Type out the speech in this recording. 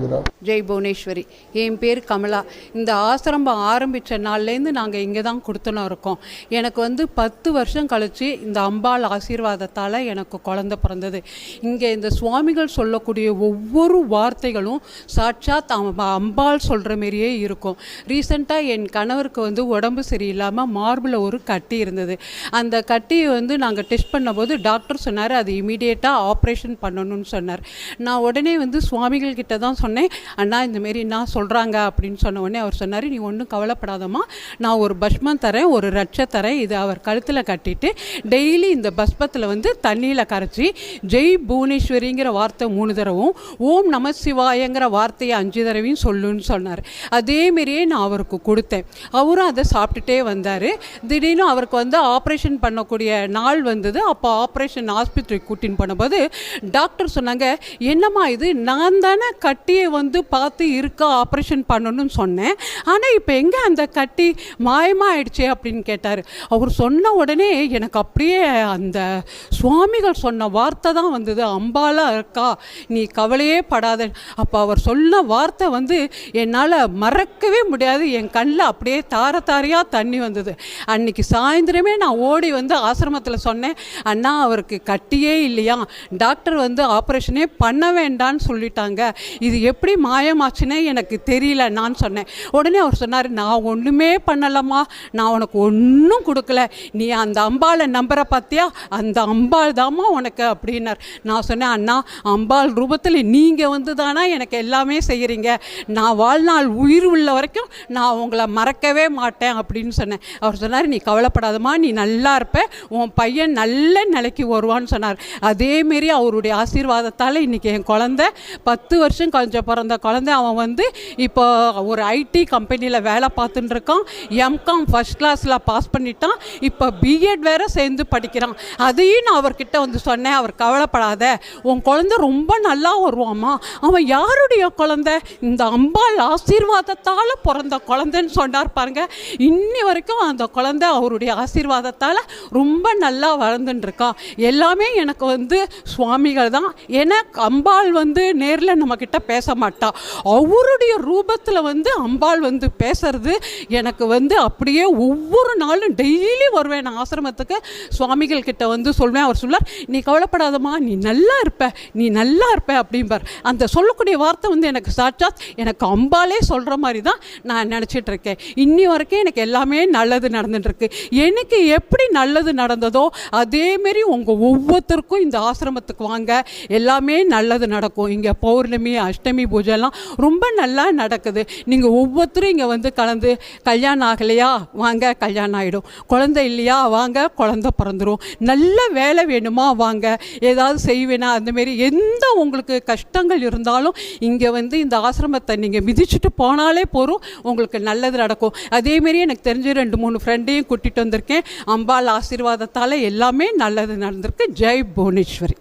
வருகிறார் ஜெய் புவனேஸ்வரி. என் பேர் கமலா. இந்த ஆசிரமம் ஆரம்பித்த நாள்லேருந்து நாங்கள் இங்கே தான் கொடுத்துனோம் இருக்கோம். எனக்கு வந்து பத்து வருஷம் கழித்து இந்த அம்பாள் ஆசீர்வாதத்தால் எனக்கு குழந்த பிறந்தது. இங்கே இந்த சுவாமிகள் சொல்லக்கூடிய ஒவ்வொரு வார்த்தைகளும் சாட்சாத் அம்பாள் சொல்கிற மாரியே இருக்கும். ரீசெண்டாக என் கணவருக்கு வந்து உடம்பு சரியில்லாமல் மார்பில் ஒரு கட்டி இருந்தது. அந்த கட்டியை வந்து நாங்கள் டெஸ்ட் பண்ணும்போது டாக்டர் சொன்னார் அது இமீடியட்டாக ஆப்ரேஷன் பண்ணணும்னு சொன்னார். நான் உடனே வந்து சுவாமிகள் கிட்ட தான் சொன்னேன். அண்ணா இந்தமாரி நான் சொல்கிறாங்க அப்படின்னு சொன்ன உடனே அவர் சொன்னார் நீ ஒன்றும் கவலைப்படாதம்மா நான் ஒரு பஸ்மம் தரேன் ஒரு ரட்சை தரேன் இது அவர் கழுத்தில் கட்டிட்டு டெய்லி இந்த பஸ்பத்தில் வந்து தண்ணியில் கரைச்சி ஜெய் புவனேஸ்வரிங்கிற வார்த்தை மூணு தடவும் ஓம் நம சிவாயங்கிற வார்த்தையை அஞ்சு தடவையும் சொல்லுன்னு சொன்னார். அதேமாரியே நான் அவருக்கு கொடுத்தேன். அவரும் அதை சாப்பிட்டுட்டே வந்தார். திடீர்னு அவருக்கு வந்து ஆப்ரேஷன் பண்ணக்கூடிய நாள் வந்தது. அப்போ ஆப்ரேஷன் ஆஸ்பத்திரிக்கு கூட்டின்னு போனபோது டாக்டர் சொன்னாங்க என்னம்மா இது? நான் தானே கட்டியை வந்து பார்த்து இருக்க ஆப்ரேஷன் பண்ணணும்னு சொன்னேன். ஆனால் இப்போ எங்கே அந்த கட்டி மாயமாயிடுச்சே அப்படின்னு கேட்டார். அவர் சொன்ன உடனே எனக்கு அப்படியே அந்த சுவாமிகள் சொன்ன வார்த்தை தான் வந்தது. அம்பாலாக இருக்கா நீ கவலையே படாத. அப்போ அவர் சொன்ன வார்த்தை வந்து என்னால் மறக்கவே முடியாது. என் கண்ணில் அப்படியே தார தாரையாக தண்ணி வந்தது. அன்னைக்கு சாயந்தரமே நான் ஓடி வந்து ஆசிரமத்தில் சொன்னேன். அண்ணா அவருக்கு கட்டியே இல்லையா. டாக்டர் வந்து ஆப்ரேஷனே பண்ண வேண்டான்னு சொல்லிட்டாங்க. இது எப்படி மாயமாச்சுன்னே எனக்கு தெரியல நான் சொன்னேன். உடனே அவர் சொன்னார் நான் ஒன்றுமே பண்ணலம்மா. நான் உனக்கு ஒன்றும் கொடுக்கல. நீ அந்த அம்பாளை நம்புற பார்த்தியா அந்த அம்பாள் தாம்மா உனக்கு அப்படின்னார். நான் சொன்னேன் அண்ணா அம்பாள் ரூபத்தில் நீங்கள் வந்து தானா எனக்கு எல்லாமே செய்கிறீங்க நான் வாழ்நாள் உயிர் உள்ள வரைக்கும் நான் உங்களை மறக்கவே மாட்டேன் அப்படின்னு சொன்னேன். அவர் சொன்னார் நீ கவலைப்படாதம்மா. நீ நல்லா இருப்ப. உன் பையன் நல்ல நிலைக்கு வருவான்னு சொன்னார். அதேமாரி அவருடைய ஆசீர்வாதத்தால் இன்றைக்கி என் குழந்த பத்து வருஷம் கொஞ்சம் பிறந்த குழந்தை அவன் வந்து இப்போ ஒரு ஐடி கம்பெனியில் வேலை பார்த்துட்டு இருக்கான். எம்காம் ஃபஸ்ட் கிளாஸில் பாஸ் பண்ணிட்டான். இப்போ பிஎட் வேற சேர்ந்து படிக்கிறான். அதையும் நான் அவர்கிட்ட வந்து சொன்னேன். அவர் கவலைப்படாத. உன் குழந்தை ரொம்ப நல்லா வருவாம்மா. அவன் யாருடைய குழந்தை? இந்த அம்பாள் ஆசீர்வாதத்தால் பிறந்த குழந்தைன்னு சொன்னார் பாருங்க. இன்னி வரைக்கும் அந்த குழந்தை அவருடைய ஆசீர்வாதத்தால் ரொம்ப நல்லா வளர்ந்துட்டு இருக்கான் எல்லாமே எனக்கு வந்து சுவாமிகள் தான். ஏன்னா அம்பாள் வந்து நேரில் நம்மக்கிட்ட பேச மாட்டா அவருடைய ரூபத்தில் வந்து அம்பாள் வந்து பேசுறது எனக்கு வந்து அப்படியே ஒவ்வொரு நாளும் டெய்லி வருவேன். நான் ஆசிரமத்துக்கு சுவாமிகள் கிட்ட வந்து சொல்வேன். அவர் சொல்லார் நீ கவலைப்படாதம்மா நீ நல்லா இருப்ப நீ நல்லா இருப்ப அப்படிம்பார். அந்த சொல்லக்கூடிய வார்த்தை வந்து எனக்கு சாட்சாத் எனக்கு அம்பாலே சொல்கிற மாதிரி தான் நான் நினச்சிட்டு இருக்கேன். இன்னி வரைக்கும் எனக்கு எல்லாமே நல்லது நடந்துட்டுருக்கு. எனக்கு எப்படி நல்லது நடந்ததோ அதேமாரி உங்கள் ஒவ்வொருத்தருக்கும் இந்த ஆசிரமத்துக்கு வாங்க. எல்லாமே நல்லது நடக்கும். இங்கே பௌர்ணமி அஷ்டமி பூஜைலாம் ரொம்ப நல்லா நடக்குது. நீங்கள் ஒவ்வொருத்தரும் இங்கே வந்து கலந்து கல்யாணம் ஆகலையா? வாங்க கல்யாணம் ஆகிடும் குழந்தை இல்லையா? வாங்க குழந்தை பிறந்துடும் நல்ல வேலை வேணுமா? வாங்க. ஏதாவது செய்வேனா? அந்தமாரி எந்த உங்களுக்கு கஷ்டங்கள் இருந்தாலும் இங்கே வந்து இந்த ஆசிரமத்தை நீங்கள் மிதிச்சுட்டு போனாலே போதும். உங்களுக்கு நல்லது நடக்கும். அதேமாரி எனக்கு தெரிஞ்ச ரெண்டு மூணு ஃப்ரெண்டையும் கூட்டிகிட்டு வந்திருக்கேன். அம்பாள் ஆசீர்வாதத்தால் எல்லாமே நல்லது நடந்திருக்கு. ஜெய் புவனேஸ்வரி.